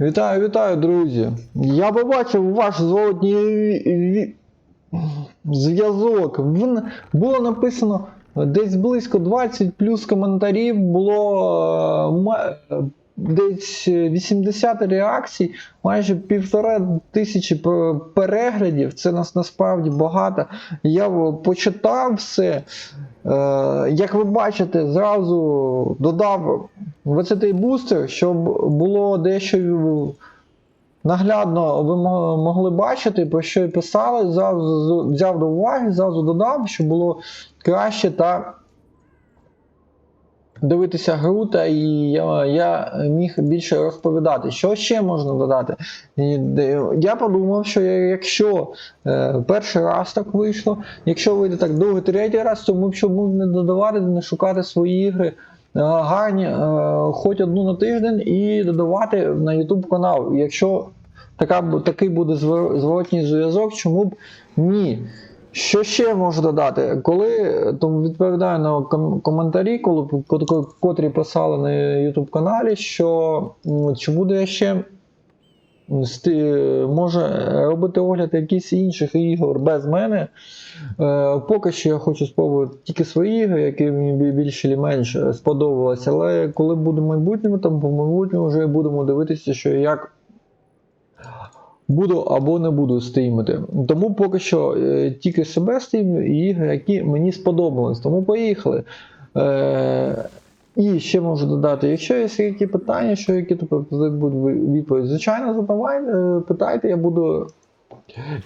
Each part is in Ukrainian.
Вітаю, вітаю, друзі. Я побачив ваш зворотній зв'язок. Було написано десь близько 20 плюс коментарів, було е, десь 80 реакцій, майже півтора тисячі переглядів. Це нас насправді багато. Я почитав все. Е, Як ви бачите, зразу додав 20-й бустер, щоб було дещо наглядно ви могли бачити, про що і писали. Зразу взяв до уваги, зразу додав, щоб було краще та дивитися гру, та і я, я міг більше розповідати. Що ще можна додати? Я подумав, що якщо е, перший раз так вийшло, якщо вийде так другий, третій раз, то ми б чому не додавати, не шукати свої ігри е, гарні, е, хоч одну на тиждень і додавати на YouTube канал. Якщо така, такий буде зворотній зв'язок, чому б ні? Що ще можу додати? Коли е, то відповідаю на коментарі, коли ко- ко- котрі писали на YouTube каналі, що чи буде ще може робити огляд якихось інших ігор без мене. Е, поки що я хочу спробувати тільки свої ігри, які мені бі- більш чи менш сподобалися. Але коли буде майбутньому, там по майбутньому вже будемо дивитися, що як буду або не буду стрімити. Тому поки що е, тільки себе стрімлю і ігри, які мені сподобались. Тому поїхали. Е, і ще можу додати, якщо є які питання, що які то будуть відповідь, звичайно, задавайте, питайте, я буду.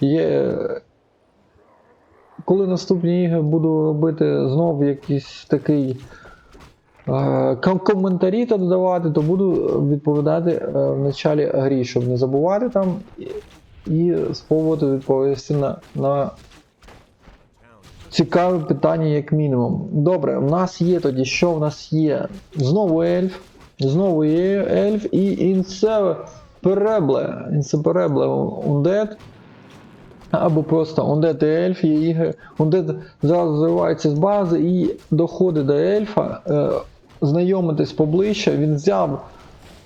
Є, коли наступні ігри буду робити знову якийсь такий коментарі та додавати, то буду відповідати е, в началі грі, щоб не забувати там і, спробувати відповісти на, на цікаве питання, як мінімум. Добре, в нас є тоді, що в нас є? Знову ельф, знову є ельф і інсеперебле, інсеперебле Undead. Або просто Undead і ельф є ігри. Undead зразу зривається з бази і доходить до ельфа, е, знайомитись поближче. Він взяв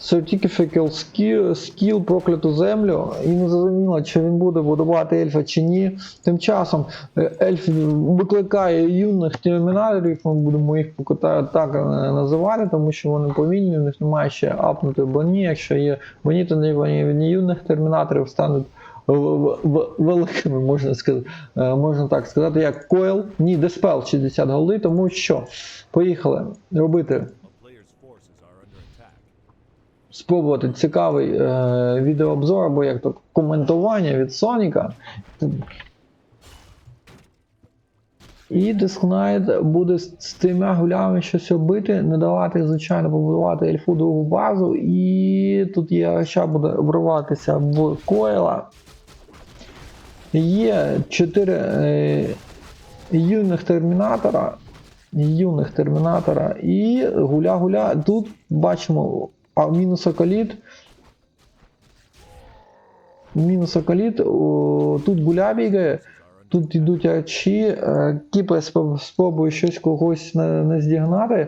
Certificate Skill, skill прокляту землю, і не зрозуміло, чи він буде будувати ельфа чи ні. Тим часом е, ельф викликає юних термінаторів, ми будемо їх так е, називати, тому що вони повільні, у них немає ще апнутої броні. Якщо є броні, то не юних термінаторів стануть великими, можна сказати, е, можна так сказати, як Койл. Ні, Диспел 60 голди, тому що поїхали робити спробувати цікавий е, відеообзор або як то коментування від Соніка. І Дискнайт буде з, трьома гулями щось робити, не давати, звичайно, побудувати ельфу другу базу. І тут є ще буде вриватися в Койла. Є 4 е, юних термінатора. Юних термінатора і гуля-гуля. Тут бачимо а мінус околіт. Мінус околіт. Тут гуля бігає, тут йдуть арчі. е, Кіпер спробує щось когось не, не здігнати.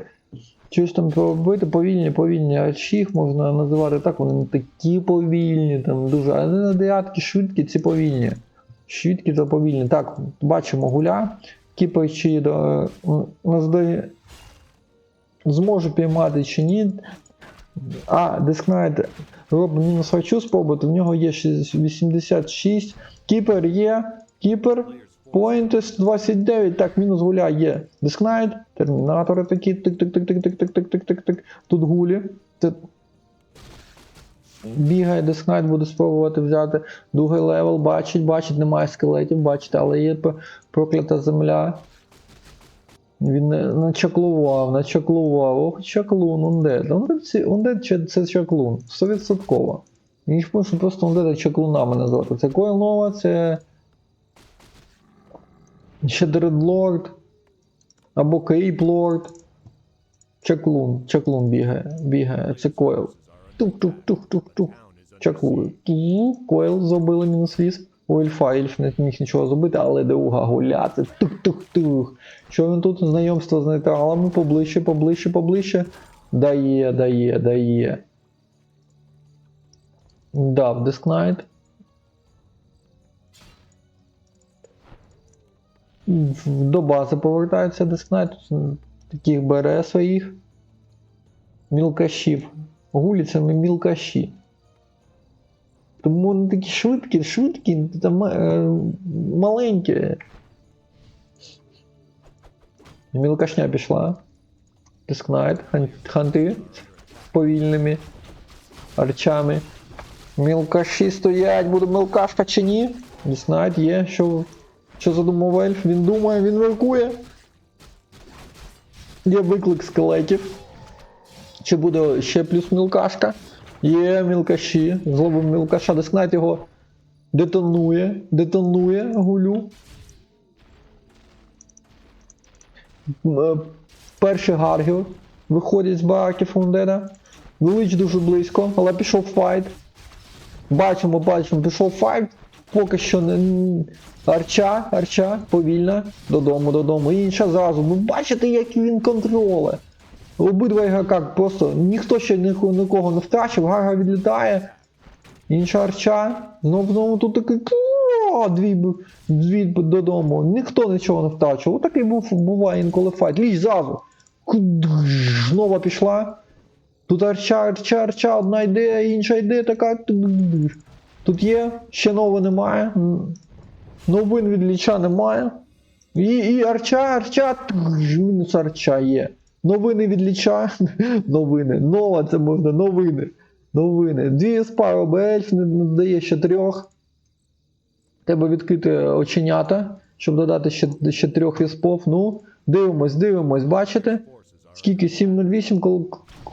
Щось там пробити, повільні, повільні арчі, їх можна називати так, вони не такі повільні, там дуже. А не на дев'ятки швидкі, ці повільні. Швидкі та повільні. Так, бачимо гуля. Кіпер чи до, наздає, зможе піймати чи ні. А, Дискнайт робить мінус харчу спробувати, в нього є 86. Кіпер є. Кіпер. Поінтес 29. Так, мінус гуля є. Дискнайт. Термінатори такі. Тик-тик-тик-тик-тик-тик-тик-тик-тик. Тут гулі. Бігає Дискнайт, буде спробувати взяти другий левел, бачить, бачить, немає скелетів, бачите, але є проклята земля. Він начаклував, начаклував. Ох, чаклун, ундед. Ундед, ундед чи- це чаклун. 100%. Він ж може просто ундеда чаклунами назвати. Це Койл Нова, це. Ще Дредлорд. Або Кейп Лорд. Чаклун. Чаклун бігає. Бігає. Це Койл. Тук-тук-тук-тук-тук. Чаклую. Ту, Койл зробили мінус вісп. У Ельфа Ельф не міг нічого зробити, але Деуга гуляти. Тух-тух-тух. Що він тут? Знайомство з нейтралами, поближче, поближче, поближче. Дає, дає, дає. Дав дискнайт. До бази повертається дискнайт. Таких бере своїх. Мілкашів. Гулі це ми мілкаші. Тому вони такі швидкі, швидкі, там, е, маленькі. Мілкашня пішла. Дискнайт, хан- ханти повільними арчами. Мілкаші стоять, буде мілкашка чи ні? Дискнайт є, що, що задумав ельф. Він думає, він міркує. Є виклик скелетів. Чи буде ще плюс мілкашка? Є мілкаші. Зловив мілкаша, дискнайт його детонує, детонує гулю. Е, Перший гаргіл виходить з бараки Фундеда. Велич дуже близько, але пішов файт. Бачимо, бачимо, пішов файт. Поки що не. Арча, арча, повільно. Додому, додому. І інша зразу. Ви бачите, як він контроле. Обидва ігрока просто ніхто ще нікого, не втрачив, Гага відлітає. Інша арча. Знову знову тут такий. Дві, дві додому. Ніхто нічого не втрачив. Отакий був буває інколи файт. Ліч зразу. Нова пішла. Тут арча, арча, арча, одна йде, інша йде, така. Тут є, ще нового немає. Новин від ліча немає. І, і арча, арча, мінус арча є. Новини від ліча. Новини. Нова це можна, новини. Новини. Дві спари БЕЛЬФ не, не ще трьох. Треба відкрити оченята, щоб додати ще, ще трьох віспов. Ну, дивимось, дивимось, бачите? Скільки? 7.08, коли,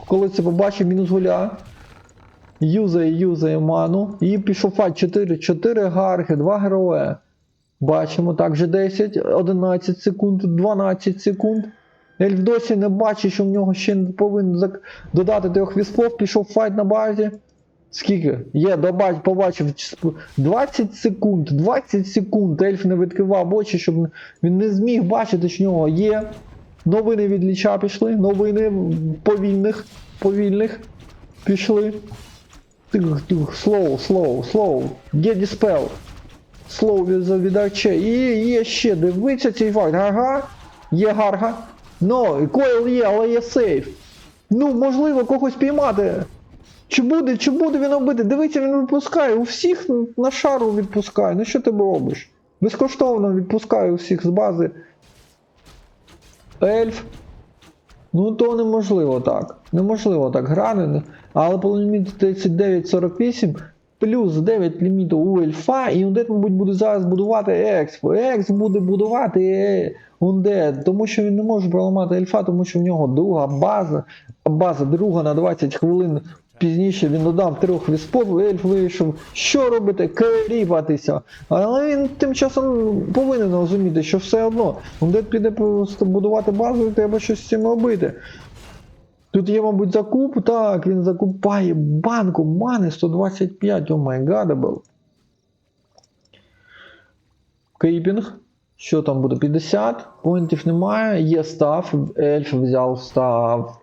коли це побачив, мінус гуля. Юзає, юзає ману. І пішов файт 4, 4 гарги, 2 героя. Бачимо, також 10, 11 секунд, 12 секунд. Ельф досі не бачить, що в нього ще повинен додати трьох віспов, пішов файт на базі. Скільки? Є, добач, побачив 20 секунд, 20 секунд. Ельф не відкривав очі, щоб він не зміг бачити, що в нього є. Новини від ліча пішли, новини повільних, повільних пішли. Слоу, слоу, слоу. Get dispel. Слоу від, арче. І є ще, дивіться цей факт. Ага, є гарга. Ну, койл є, але є сейф. Ну, можливо, когось піймати. Чи буде, чи буде він робити? Дивіться, він випускає. У всіх на шару відпускає. Ну що ти робиш? Безкоштовно відпускає усіх з бази. Ельф. Ну то неможливо так. Неможливо так грати. Але по ліміту 39-48 плюс 9 ліміту у ельфа, і Ундет, мабуть, буде зараз будувати експо. Екс буде будувати е, Ундет, тому що він не може проламати ельфа, тому що в нього друга база. База друга на 20 хвилин. Пізніше він додав трьох віспов, ельф вирішив, що робити, керіпатися. Але він тим часом повинен розуміти, що все одно Ундет піде просто будувати базу і треба щось з цим робити. Тут є, мабуть, закуп. Так, він закупає банку мани 125, о май гадабл. Кріпінг. Що там буде? 50. Поінтів немає. Є став. Ельф взяв став.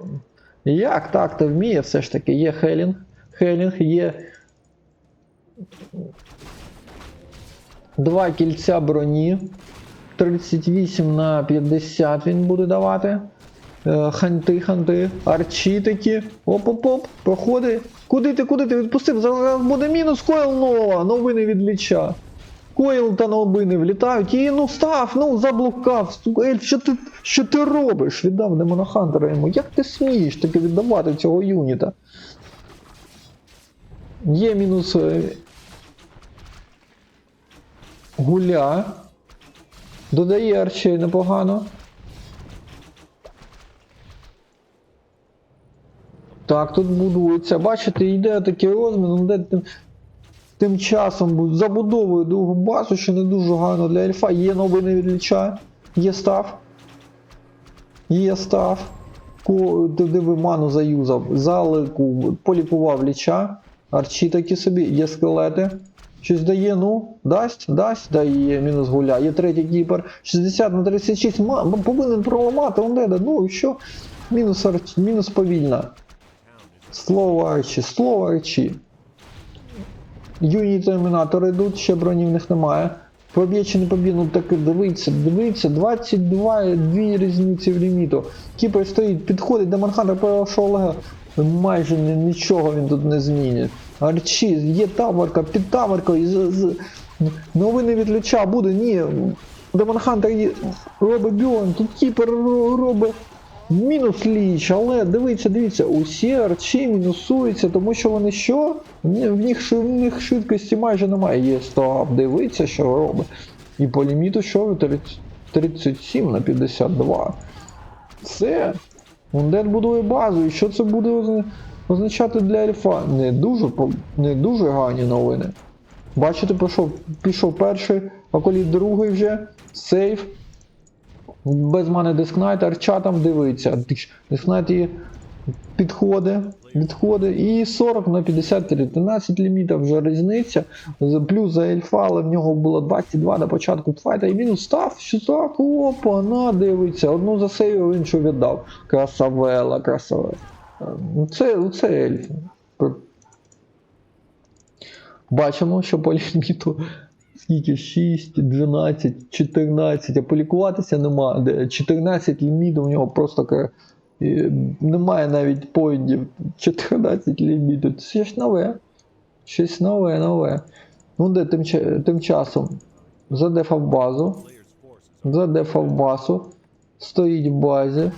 Як так то вміє все ж таки? Є хелінг. Хелінг, є. Два кільця броні. 38 на 50 він буде давати. Е, Ханти, ханти, арчі такі. Оп-оп-оп, проходи. Куди ти, куди ти відпустив? Зараз буде мінус койл нова, новини від ліча. Койл та новини влітають і ну став, ну заблукав. Ель, що ти, що ти робиш? Віддав демонохантера йому. Як ти смієш таки віддавати цього юніта? Є мінус е, гуля. Додає арчей непогано. Так, тут будується. Бачите, йде такий розмін, ну, де тим, часом забудовує другу базу, що не дуже гарно для ельфа. Є новини від ліча, є став. Є став. Де- ману заюзав. Залику полікував ліча. Арчі такі собі, є скелети. Щось дає, ну, дасть, дасть, дає, мінус гуля. Є третій кіпер. 60 на 36. Ма, повинен проламати Ондеда. Ну і що? Мінус, арч, мінус повільна. Слово арчі, слово арчі. Юні термінатори йдуть, ще броні в них немає. Поб'є чи не поб'є, ну таки дивіться, дивіться, 22 дві різниці в ліміту. Кіпер стоїть, підходить до Манхантера першого Олега. Майже нічого він тут не змінить. Арчі, є таварка, під таваркою, новини від Ліча буде, ні. Демон Хантер є- робить Бьорн, тут Кіпер ро- робить мінус ліч, але дивіться, дивіться, усі арчі мінусуються, тому що вони що? В них, в них швидкості майже немає. Є стоп, дивіться, що робить. І по ліміту що? 30 37 на 52. Це. Ундед будує базу, і що це буде означати для ельфа? Не дуже, не дуже гарні новини. Бачите, пішов, пішов перший, Аколіт другий вже, сейф. Без мене дискнайт, арча там дивиться. Дискнайт і підходить, відходить. І 40 на 53, 13 лімітів вже різниця. Плюс за ельфа, але в нього було 22 до початку файта. І він став, що так, опа, на, дивиться. Одну засейвив, іншу віддав. Красавела, красавела. Ну, Це, це ельф. Бачимо, що по ліміту скільки 6, 12, 14, а полікуватися нема. Де 14 ліміту у нього просто немає навіть поїндів. 14 ліміту. Це щось нове. Щось нове, нове. Ну де тим, тим часом задефав базу. Задефав базу. Стоїть в базі.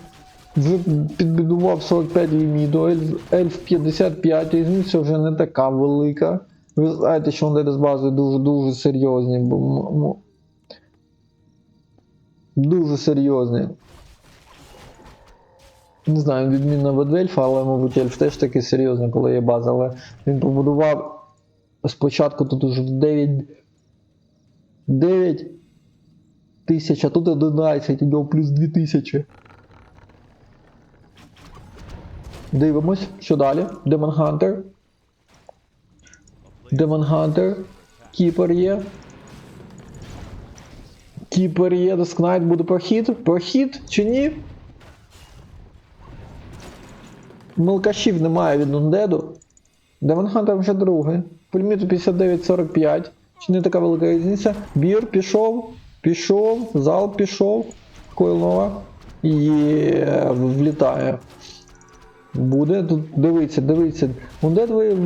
Вже підбудував 45 ліміту, ельф 55, різниця вже не така велика. Ви знаєте, що вони з базою дуже-дуже серйозні. Бо, дуже серйозні. Не знаю, відмінно від ельфа, але, мабуть, ельф теж такий серйозний, коли є база. Але він побудував спочатку тут уже 9. 9 тисяч, а тут 11, у нього плюс 2 тисячі. Дивимось, що далі. Демон Хантер. Демон Хантер. Кіпер є. Кіпер є, Дескнайт буде прохід. Прохід чи ні? Мелкашів немає від Ундеду. Демон Хантер вже другий. По ліміту 59-45. Чи не така велика різниця? Бір пішов, пішов, зал пішов. Койлова. Є, влітає. Буде тут дивиться, дивиться. Ундед ви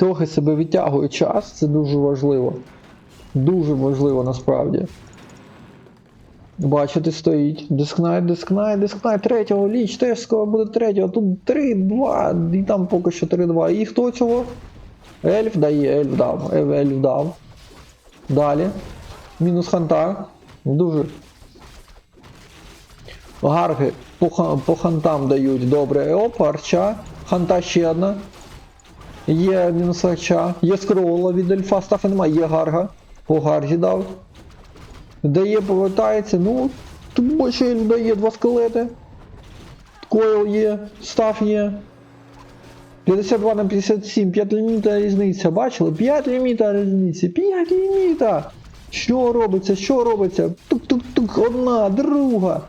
трохи себе відтягує час, це дуже важливо. Дуже важливо насправді. Бачите, стоїть. Дискнайт, дискнайт, дискнайт. Третього ліч теж скоро буде третього. Тут 3-2, і там поки що 3-2. І хто цього? Ельф дає, ельф дав, ельф, дав. Далі. Мінус ханта. Дуже. Гарги по, по хантам дають добре. Оп, арча. Ханта ще одна. Є мінус арча. Є скрола від ельфа, стафа немає. Є гарга. По гарзі дав. Дає, повертається. Ну, тут більше дає два скелети. Койл є, стаф є. 52 на 57, 5 ліміта різниця. Бачили? 5 ліміта різниці. 5 ліміта. Що робиться? Що робиться? Тук-тук-тук, одна, друга.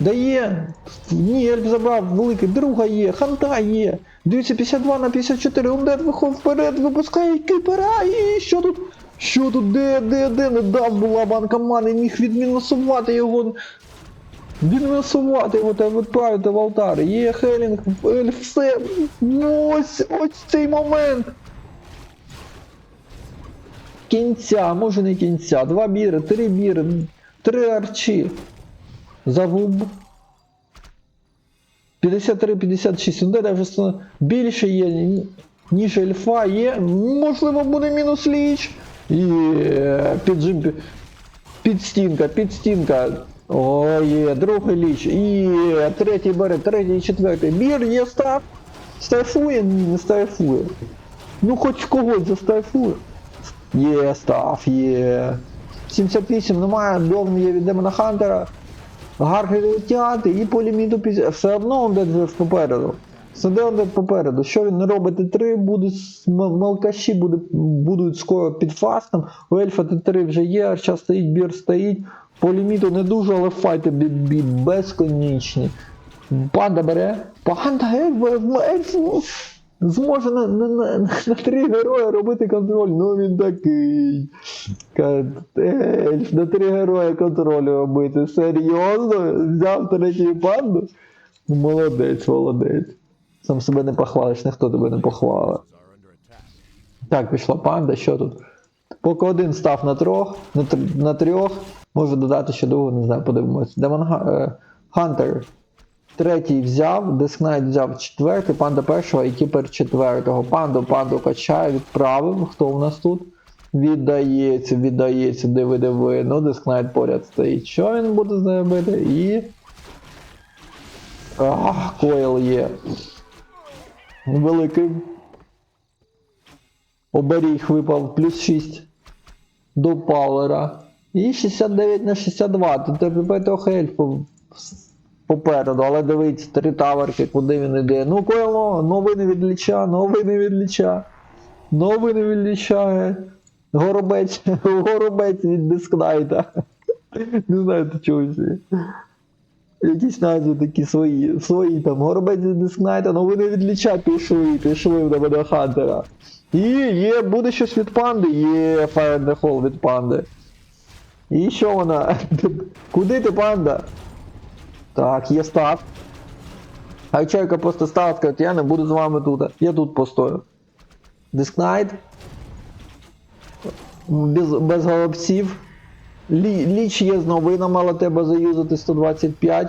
Дає. Ні, ельф забрав великий, друга є, ханта є. Дивіться, 52 на 54, Умдет виходить вперед, випускає кипера, і що тут? Що тут? Де, де, де? Не дав була банка мани, міг відмінусувати його. Відмінусувати його та відправити в алтар. Є Хелінг, ельф, все. Ось, ось цей момент. Кінця, може не кінця. Два біри, три біри, три арчі. Загуб. 53-56. Ну, де вже більше є, ніж ельфа є. Можливо, буде мінус ліч. І е, стінка, під стінка. О, є, другий ліч. І е, третій бере, третій, четвертий. Бір є став. Стайфує? Ні, не стайфує. Ну хоч когось застайфує. Є став, є. 78 немає, Бьорн є від Демона Хантера. Гарги летять і по ліміту пізня. Все одно он де попереду. Все одно де попереду. Що він не робить Т3, буде с- м- мелкаші буде, будуть скоро під фастом. У Ельфа Т3 вже є, Арча стоїть, бір стоїть. По ліміту не дуже, але файти бі- бі- безконечні. Панда бере. Панда ельф, ельф. Зможе на, на, на, на три герої робити контроль. Ну він такий. Ельф, на три герої контроль робити. Серйозно? Взяв третю панду? Ну, Молодець, молодець. Сам себе не похвалиш, ніхто тебе не attack. Так, пішла панда, що тут? Поки один став на трьох, на, на трьох, можу додати ще другу, не знаю, подивимось. Демон Хантер третій взяв, Дескнайт взяв четвертий, панда першого і кіпер четвертого. Панду, панду качає, відправив. Хто у нас тут? Віддається, віддається, диви, диви. Ну, Дескнайт поряд стоїть. Що він буде з? І. Ах, койл є. Великий. Оберіг випав плюс 6 до пауера. І 69 на 62. Тут тебе трохи ельфу попереду, але дивіться, три таверки, куди він іде. Ну, койло, новини від ліча, новини від ліча. Новини від ліча. Горобець, горобець від дискнайта. Не знаю, ти чого. Якісь назви такі свої, свої там. Горобець від дискнайта, новини від ліча пішли, пішли в Хантера. І є, буде щось від панди, є Fire the Hall від панди. І що вона? Куди ти панда? Так, є став. А чайка просто стала, скаже, я не буду з вами тут. Я тут постою. Дискнайт. Без, без голубців. Лі, ліч є з новинами, але треба заюзати 125.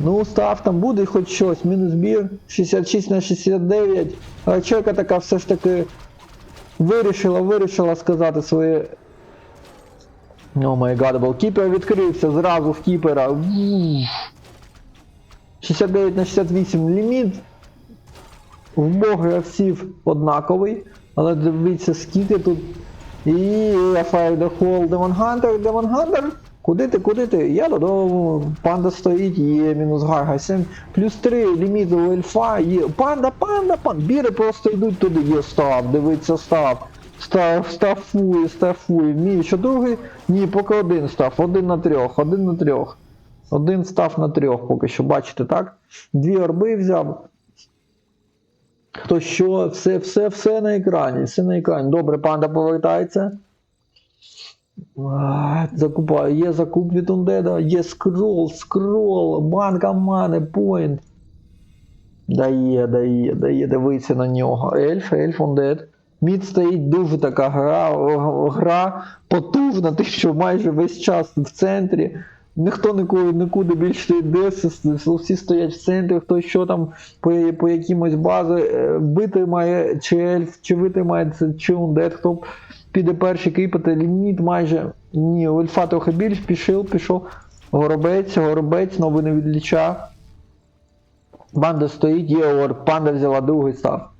Ну, став там буде хоч щось. Мінус бір 66 на 69. А чайка така все ж таки вирішила, вирішила сказати своє. О май гадабл. Кіпер відкрився зразу в кіпера. 69 на 68 ліміт. В обох гравців однаковий. Але дивіться, скільки тут. І the Hall Demon Hunter, Demon Hunter. Куди ти, куди ти? Я додому. Панда стоїть, є мінус гарга. 7 плюс 3 ліміт у ельфа. Є. Панда, панда, панда. Біри просто йдуть туди, є став. Дивиться став. Став, стафує, стафує. Мій, що другий? Ні, поки один став. Один на трьох, один на трьох. Один став на трьох поки що, бачите, так? Дві орби взяв. Хто що, все, все, все на екрані, все на екрані. Добре, панда повертається. Закупаю. Є закуп від Ундеда, є скрол, скрол, банка мани, поінт. Дає, дає, дає, дивиться на нього. Ельф, ельф Ундед. Мід стоїть дуже така гра, гра потужна, ти що майже весь час в центрі. Ніхто нікуди, нікуди більше не йде, всі- стоять в центрі, хто що там по, по якимось бази е, витримає, чи ельф, чи витримає чи ундет, хто піде перший кріпати, ліміт майже. Ні, у ельфа трохи більш, пішов, пішов. Горобець, горобець, новини від ліча. Банда стоїть, є орк, панда взяла другий став.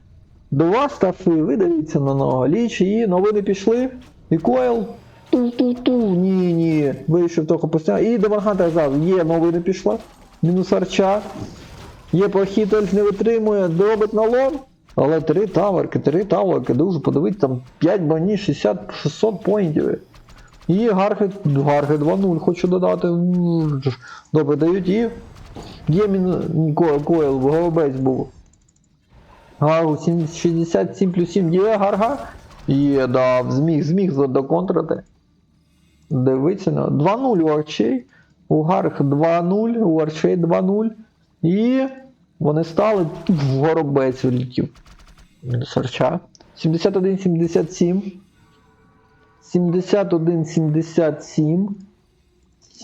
Два стафи, ви дивіться на нього. Ліч і новини пішли. І койл. Ту-ту-ту. Ні, ні. Вийшов трохи постійно. І Демархантер зараз. Є новини пішла. Мінус арча. Є прохід, ельф не витримує, робить налом. Але три таверки, три таверки, дуже подивіться, там 5 броні, 60, 600 поінтів. І Гархи, Гархи 2-0, хочу додати. Добре, дають і. Є Койл, Койл, голубець був. Гару 67 плюс 7 є гарга. Є, да, зміг, зміг доконтрити. Дивиться 2-0 у арчей. У гарг 2-0, у арчей 2-0. І вони стали в горобець влетів. Мінус арча. 71-77. 71-77.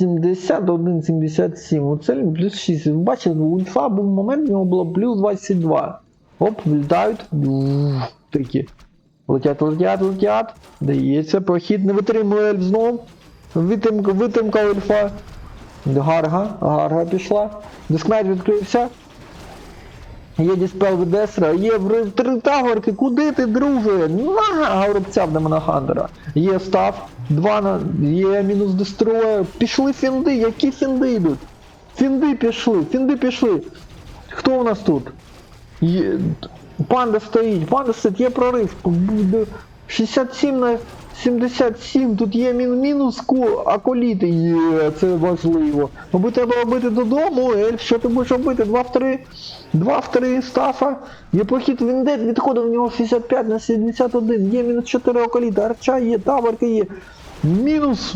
71-77. Оце плюс 6. Ви Бачите, у ульфа був момент, в нього було плюс 22. Оп, влітають. Такі. Летять, летять, летять. Дається, прохід не витримує ельф знов. Витримка, витримка ельфа. Гарга, гарга пішла. Дискнайт відкрився. Є діспел від Десера, є в три таверки, куди ти, друже? На горобця в Демона Хантера. Є став, два на. Є мінус дестроє. Пішли фінди, які фінди йдуть? Фінди пішли, фінди пішли. Хто у нас тут? Є... Панда стоїть, панда стоїть, є прорив. 67 на 77, тут є мін мінус ко, аколіти є, це важливо. Мабуть, треба робити додому, Ельф, що ти будеш робити? 2 в 3, 2 в 3 стафа. Є прохід Віндет, відходив у нього 65 на 71, є мінус 4 аколіти, арча є, таверки є. Мінус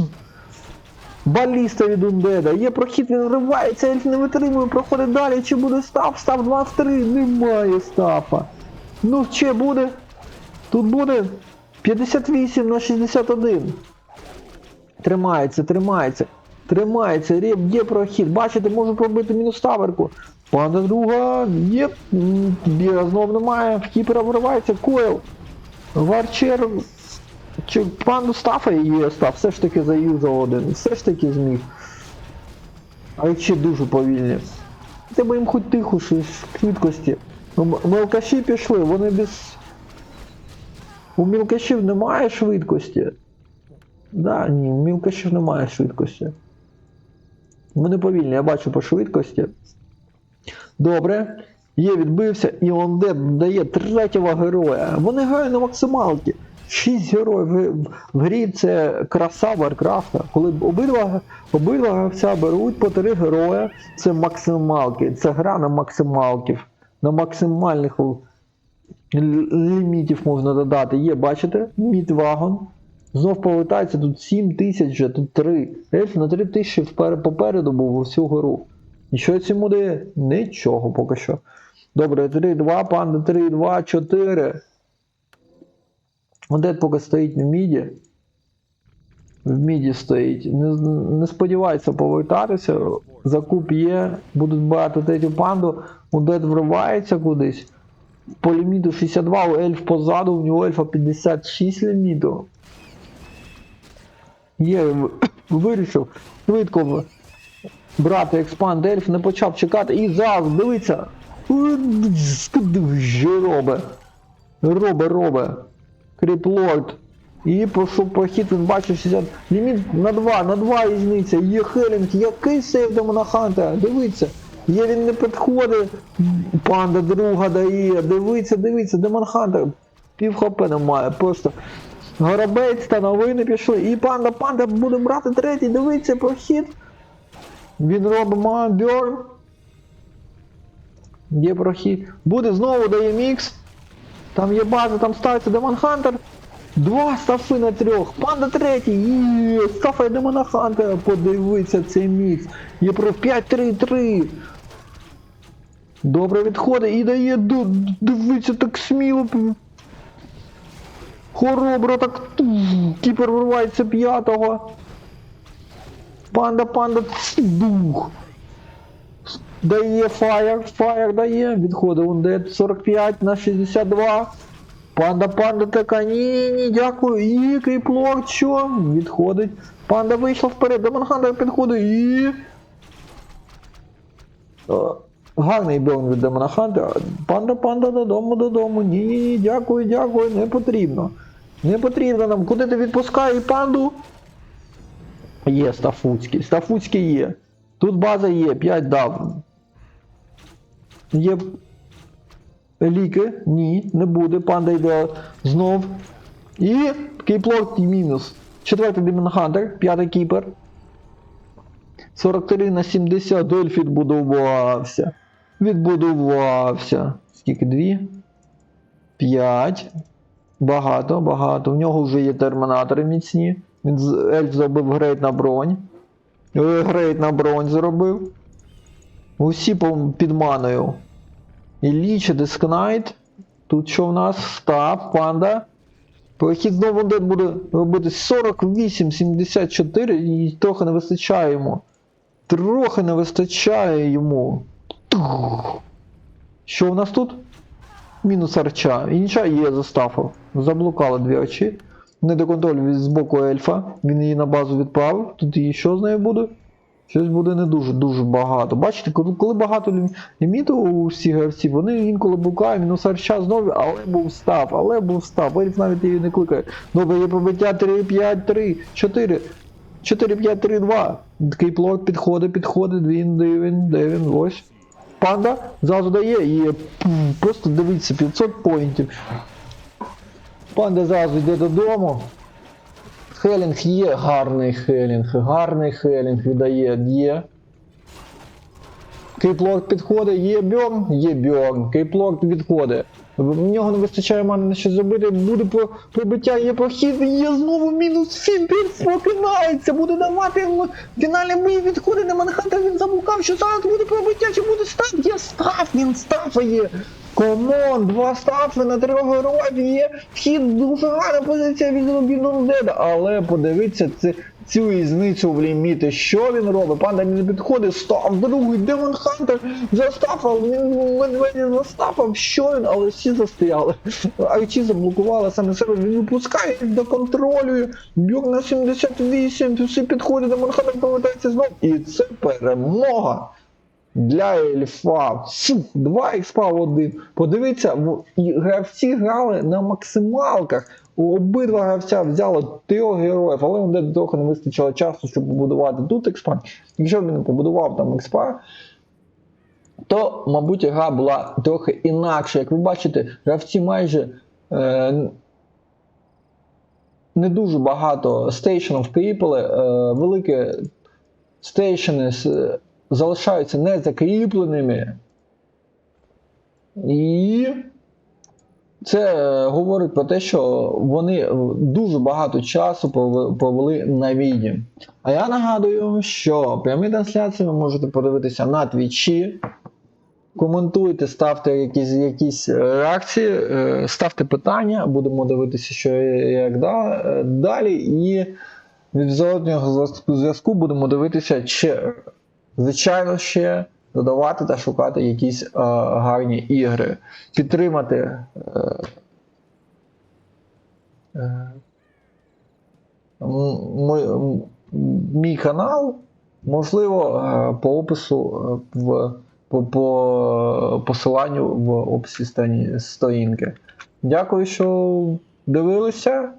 баліста від Ундеда. Є прохід, він вривається, ельф не витримує, проходить далі. Чи буде став? Став 2 в 3, немає стафа. Ну, ще буде. Тут буде 58 на 61. Тримається, тримається. Тримається, реп, є прохід. Бачите, можу пробити мінус таверку. Панда друга, є. Біра знов немає. Кіпера виривається. Койл. Варчер. Чи панду стафа є став, все ж таки заюзав один. Все ж таки зміг. А ще дуже повільні. Треба їм хоч тихо ш- швидкості. Мелкаші пішли, вони без. У мілкашів немає швидкості. Да, ні, у мілкашів немає швидкості. Вони повільні, я бачу по швидкості. Добре. Є, відбився, і Онде дає третього героя. Вони грають на максималки. Шість героїв в, грі це краса Варкрафта. Коли обидва, обидва гравця беруть по три героя, це максималки. Це гра на максималків. На максимальних лімітів можна додати. Є, бачите? Мідвагон. Знов повертається тут 7 тисяч, вже, тут 3. Ельф на 3 тисячі попереду був усю гру. І що цьому дає? Нічого поки що. Добре, 3-2, панда 3-2, 4. Одет поки стоїть в міді. В міді стоїть. Не, не сподівається повертатися. Закуп є, будуть брати третю панду. Одет вривається кудись. По ліміту 62, у ельф позаду, у нього ельфа 56 ліміту. Є, вирішив швидко брати експанд ельф, не почав чекати і зараз, дивиться. Що робить? Робе, робе. Кріплорд. І пішов прохід, він бачив 60. Ліміт на 2, на 2 різниця. Є Хелінг, який сейв до Монаханта. Дивіться. Є він не підходить. Панда друга дає. Дивіться, дивіться, Демон Хантер. Пів хп немає. Просто горобець та новини пішли. І панда, панда буде брати третій. Дивіться, прохід. Він робить Маберн. Є прохід. Буде знову дає мікс. Там є база, там ставиться Демон Хантер. Два стафи на трьох. Панда третій. Є, стафа Демона Хантера. Подивіться цей мікс. Є про 5-3-3. Добре відходить і дає дивіться так сміло. Хоробро так. Кіпер вирвається п'ятого. Панда, панда, дух. Дає фаєр, фаєр дає, відходить ундет 45 на 62. Панда, панда така, ні, ні, дякую. І кріплок, що? Відходить. Панда вийшла вперед, Демонгандер підходить і. Е, Гарний бьон від Демона Хантера. Панда, панда додому, додому. Ні, ні, ні, дякую, дякую, не потрібно. Не потрібно нам. Куди ти відпускаєш панду? Є Стафуцький. Стафуцький є. Тут база є, 5 дав. Є ліки? Ні, не буде. Панда йде знов. І кейплорд мінус. Четвертий Демон Хантер, п'ятий кіпер. 43 на 70 Дельф відбудувався. Відбудувався. Скільки? Дві? П'ять. Багато, багато. В нього вже є термінатори міцні. Він ельф зробив грейд на бронь. Грейд на бронь зробив. Усі під маною. І ліч, дискнайт. Тут що в нас? Став, панда. Прохід знову дед буде робити 48-74 і трохи не вистачає йому. Трохи не вистачає йому. Тух. Що в нас тут? Мінус арча. Інша є заставив. Заблукали дві очі. Не до контролю з боку ельфа. Він її на базу відправив. Тут і що з нею буде? Щось буде не дуже дуже багато. Бачите, коли, багато ліміту у всіх гравців, вони інколи блукають, мінус арча знову, але був став, але був став. Ельф навіть її не кликає. Добре, є пробиття 3, 5, 3, 4. 4, 5, 3, 2. Такий плот підходить, підходить, він, де він, де він, ось. Панда зразу дає і просто дивіться, 500 поінтів. Панда зразу йде додому. Хелінг є, гарний хелінг, гарний хелінг віддає, є. Кейплорд підходить, є бьорн, є бьорн. Кейплорд відходить. В нього не вистачає мани на щось зробити, буде про- пробиття, є прохід, є знову мінус фімпір, прокинається, буде давати йому фінальний бій, відходить на Манхантер, він заблукав, що зараз буде пробиття, чи буде став, є став, він стафає. Комон, два стафи на трьох героїв є вхід, дуже гарна позиція від Робіну Деда, але подивіться це, цю різницю в ліміти. Що він робить? Панда не підходить, став, другий Демон Хантер застафав, він медведі застафав, що він, але всі застояли. Айчі заблокували саме себе, він випускає, доконтролює, бюр на 78, всі підходять, Демон Хантер повертається знов. І це перемога для Ельфа. Фу, 2 експа в один. Подивіться, гравці грали на максималках. Обидва гравця взяли трьох героїв, але Деда трохи не вистачило часу, щоб побудувати тут експа. Якщо він не побудував там експа, то, мабуть, гра була трохи інакша. Як ви бачите, гравці майже е, не дуже багато стейшенів кріпили, е, великі стейшени с- залишаються незакріпленими. І це говорить про те, що вони дуже багато часу прове- провели на війні. А я нагадую, що прямі трансляції ви можете подивитися на твічі. Коментуйте, ставте якісь, якісь реакції, е, ставте питання, будемо дивитися, що як е, далі. І від зворотнього зв'язку будемо дивитися, чи, звичайно, ще додавати та шукати якісь е, гарні ігри. Підтримати. Е, е, м- мой- м- мій канал, можливо, е, по опису е, в по, по посиланню в описі сторінки. Дякую, що дивилися.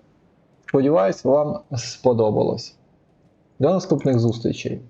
Сподіваюсь, вам сподобалось. До наступних зустрічей.